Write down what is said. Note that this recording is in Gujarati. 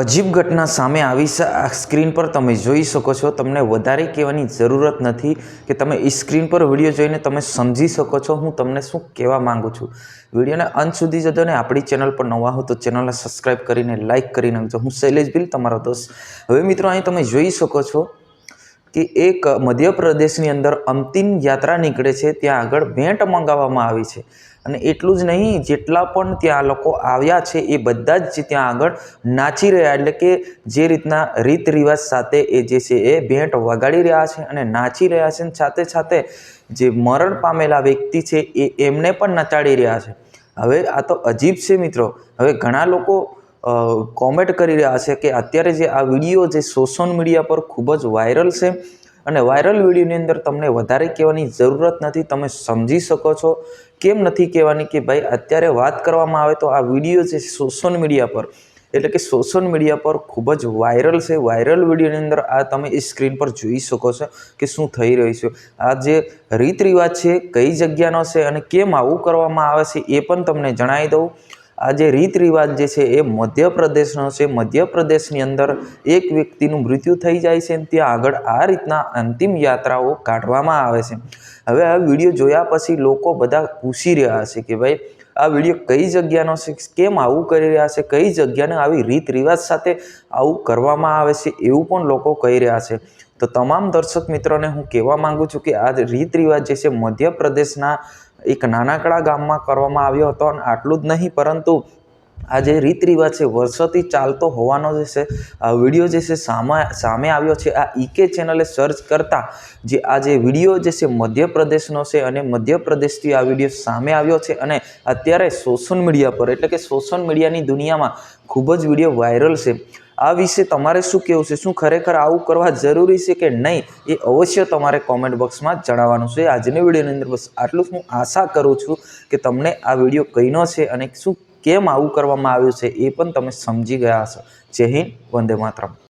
અજીબ ઘટના સામે આવી સ્ક્રીન પર તમે જોઈ શકો છો. તમને વધારે કહેવાની જરૂરત નથી કે તમે એ સ્ક્રીન પર વીડિયો જોઈને તમે સમજી શકો છો હું તમને શું કહેવા માંગુ છું. વિડીયોને અંત સુધી જજો ને આપણી ચેનલ પર નવા હો તો ચેનલને સબસ્ક્રાઈબ કરીને લાઇક કરી નાખજો હું શૈલેષ બિલ તમારો દોસ્ત. હવે મિત્રો, અહીં તમે જોઈ શકો છો કે એક મધ્યપ્રદેશની અંદર અંતિમ યાત્રા નીકળે છે, ત્યાં આગળ ભેંટ મંગાવવામાં આવી છે. અને એટલું જ નહીં, જેટલા પણ ત્યાં લોકો આવ્યા છે, એ બધા જ ત્યાં આગળ નાચી રહ્યા. એટલે કે જે રીતના રીત રિવાજ સાથે એ જે છે એ ભેંટ વગાડી રહ્યા છે અને નાચી રહ્યા છે. અને સાથે સાથે જે મરણ પામેલા વ્યક્તિ છે, એ એમને પણ નચાડી રહ્યા છે. હવે આ તો અજીબ છે મિત્રો. હવે ઘણા લોકો કોમેન્ટ કરી રહ્યા છે કે અત્યારે જે આ વીડિયો જે સોશિયલ મીડિયા પર ખૂબ જ વાયરલ છે અને વાયરલ વિડીયોની અંદર તમને વધારે કહેવાની જરૂરત નથી, તમે સમજી શકો છો. કેમ નથી કહેવાની કે ભાઈ અત્યારે વાત કરવામાં આવે તો આ વીડિયો છે સોશિયલ મીડિયા પર, એટલે કે સોશિયલ મીડિયા પર ખૂબ જ વાયરલ છે. વાયરલ વિડીયોની અંદર આ તમે એ સ્ક્રીન પર જોઈ શકો છો કે શું થઈ રહ્યું છે. આ જે રીત રિવાજ છે, કઈ જગ્યાનો છે અને કેમ આવું કરવામાં આવે છે એ પણ તમને જણાવી દઉં. આ જે રીત રિવાજ જે છે એ મધ્યપ્રદેશનો છે. મધ્યપ્રદેશની અંદર એક વ્યક્તિનું મૃત્યુ થઈ જાય છે ત્યાં આગળ આ રીતના અંતિમ યાત્રાઓ કાઢવામાં આવે છે. હવે આ વીડિયો જોયા પછી લોકો બધા પૂછી રહ્યા છે કે ભાઈ, આ વીડિયો કઈ જગ્યાનો છે? કેમ આવું કરી રહ્યા છે? કઈ જગ્યાને આવી રીત રિવાજ સાથે આવું કરવામાં આવે છે એવું પણ લોકો કહી રહ્યા છે. તો તમામ દર્શક મિત્રોને હું કહેવા માગું છું કે આ રીત રિવાજ જે છે મધ્યપ્રદેશના એક નાનકડા ગામમાં કરવામાં આવ્યો હતો અને આટલું જ નહીં પરંતુ આ જે રીત રિવાજ છે, વર્ષોથી ચાલતો હોવાનો જે છે, આ વીડિયો જે છે, સામે સામે આવ્યો છે. આ ઈકે ચેનલે સર્ચ કરતાં જે આ જે વીડિયો જે છે, મધ્યપ્રદેશનો છે અને મધ્યપ્રદેશથી આ વીડિયો સામે આવ્યો છે અને અત્યારે સોશિયલ મીડિયા પર, એટલે કે સોશિયલ મીડિયાની દુનિયામાં ખૂબ જ વીડિયો વાયરલ છે. આ વિશે તમારે શું કહેવું છે? શું ખરેખર આવું કરવા જરૂરી છે કે નહીં? એ અવશ્ય તમારે કોમેન્ટ બોક્સમાં જણાવવાનું છે. આજની વિડીયોની અંદર બસ આટલું હું આશા કરું છું કે તમને આ વીડિયો કઈનો છે અને શું કેમ આવું કરવામાં આવ્યું છે એ પણ તમે સમજી ગયા હશો. જય હિન્દ, વંદે માતરમ.